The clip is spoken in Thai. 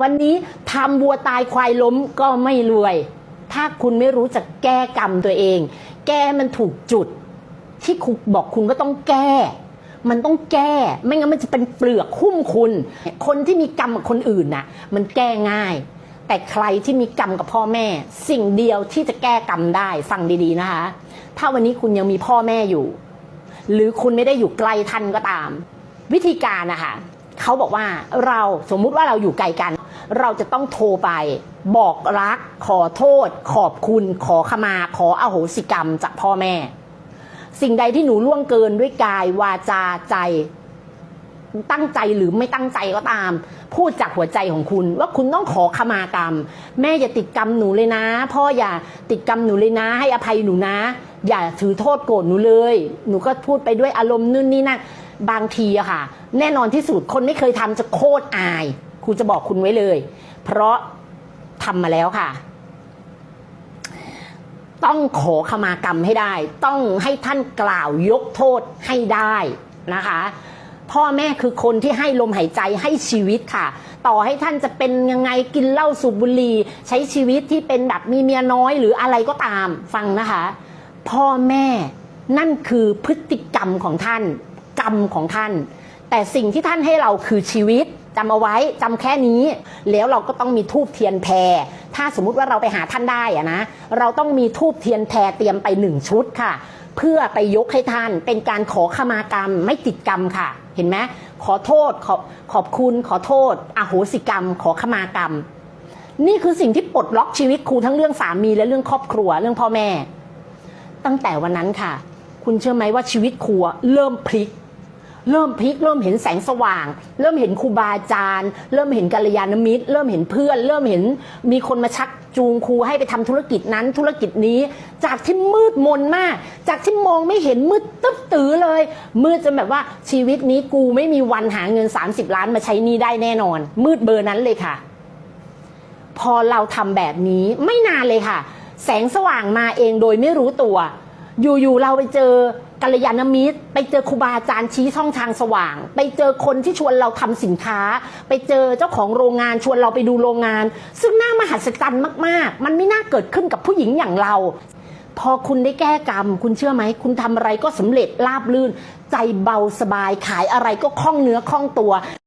วันนี้ทำวัวตายควายล้มก็ไม่รวย ถ้าคุณไม่รู้จักแก้กรรมตัวเอง แก้มันถูกจุด ที่ครูบอกคุณว่าต้องแก้ มันต้องแก้ ไม่งั้นมันจะเป็นเปลือกหุ้มคุณ คนที่มีกรรมกับคนอื่นน่ะ มันแก้ง่าย แต่ใครที่มีกรรมกับพ่อแม่ สิ่งเดียวที่จะแก้กรรมได้ฟังดีๆนะคะ ถ้าวันนี้คุณยังมีพ่อแม่อยู่ หรือคุณไม่ได้อยู่ไกลท่านก็ตาม วิธีการนะคะเขาบอกว่าเราสมมุติว่าเราอยู่ไกลกัน เราจะต้องโทรไป บอกรัก ขอโทษ ขอบคุณ ขอขมา ขออโหสิกรรมจากพ่อแม่ สิ่งใดที่หนูล่วงเกินด้วยกายวาจาใจ ตั้งใจหรือไม่ตั้งใจก็ตาม พูดจากหัวใจของคุณ ว่าคุณต้องขอขมากรรม แม่อย่าติดกรรมหนูเลยนะ พ่ออย่าติดกรรมหนูเลยนะ ให้อภัยหนูนะ อย่าถือโทษโกรธหนูเลย หนูก็พูดไปด้วยอารมณ์นู่นนี่นั่นบางทีอะค่ะ แน่นอนที่สุดคนไม่เคยทำจะโคตรอาย รูจะบอกคุณไว้เลย เพราะทำมาแล้วค่ะ ต้องขอขมากรรมให้ได้ ต้องให้ท่านกล่าวยกโทษให้ได้นะคะ พ่อแม่คือคนที่ให้ลมหายใจให้ชีวิตค่ะ ต่อให้ท่านจะเป็นยังไงกินเหล้าสูบบุหรี่ใช้ชีวิตที่เป็นแบบมีเมียน้อยหรืออะไรก็ตามฟังนะคะ พ่อแม่นั่นคือพฤติกรรมของท่าน กรรมของท่าน แต่สิ่งที่ท่านให้เราคือชีวิต จำเอาไว้จำแค่นี้ แล้วเราก็ต้องมีทูบเทียนแพร ถ้าสมมุติว่าเราไปหาท่านได้อะนะ เราต้องมีทูบเทียนแพรเตรียมไปหนึ่งชุดค่ะ เพื่อไปยกให้ท่านเป็นการขอขมากรรมไม่ติดกรรมค่ะ เห็นไหมขอโทษขอบขอบคุณขอโทษอโหสิกรรม ขอขมากรรม นี่คือสิ่งที่ปลดล็อกชีวิตครูทั้งเรื่องสามีและเรื่องครอบครัวเรื่องพ่อแม่ ตั้งแต่วันนั้นค่ะ คุณเชื่อไหมว่าชีวิตครูอะเริ่มพลิก เริ่มพลิกเริ่มเห็นแสงสว่าง เริ่มเห็นครูบาอาจารย์ เริ่มเห็นกัลยาณมิตร เริ่มเห็นเพื่อน เริ่มเห็นมีคนมาชักจูงครูให้ไปทำธุรกิจนั้นธุรกิจนี้ จากที่มืดมนมาก จากที่มองไม่เห็นมืดตึ๊บตื้อเลย มืดจนแบบว่าชีวิตนี้กูไม่มีวันหาเงิน 30 ล้านมาใช้นี้ได้แน่นอน มืดเบอร์นั้นเลยค่ะ พอเราทำแบบนี้ไม่นานเลยค่ะ แสงสว่างมาเองโดยไม่รู้ตัว อยู่ๆเราไปเจอกัลยาณมิตร ไปเจอครูบาอาจารย์ชี้ช่องทางสว่าง ไปเจอคนที่ชวนเราทำสินค้า ไปเจอเจ้าของโรงงานชวนเราไปดูโรงงาน ซึ่งน่ามหัศจรรย์มากๆ มันไม่น่าเกิดขึ้นกับผู้หญิงอย่างเรา พอคุณได้แก้กรรม คุณเชื่อไหม คุณทำอะไรก็สำเร็จราบลื่น ใจเบาสบายขายอะไรก็คล่องเนื้อคล่องตัว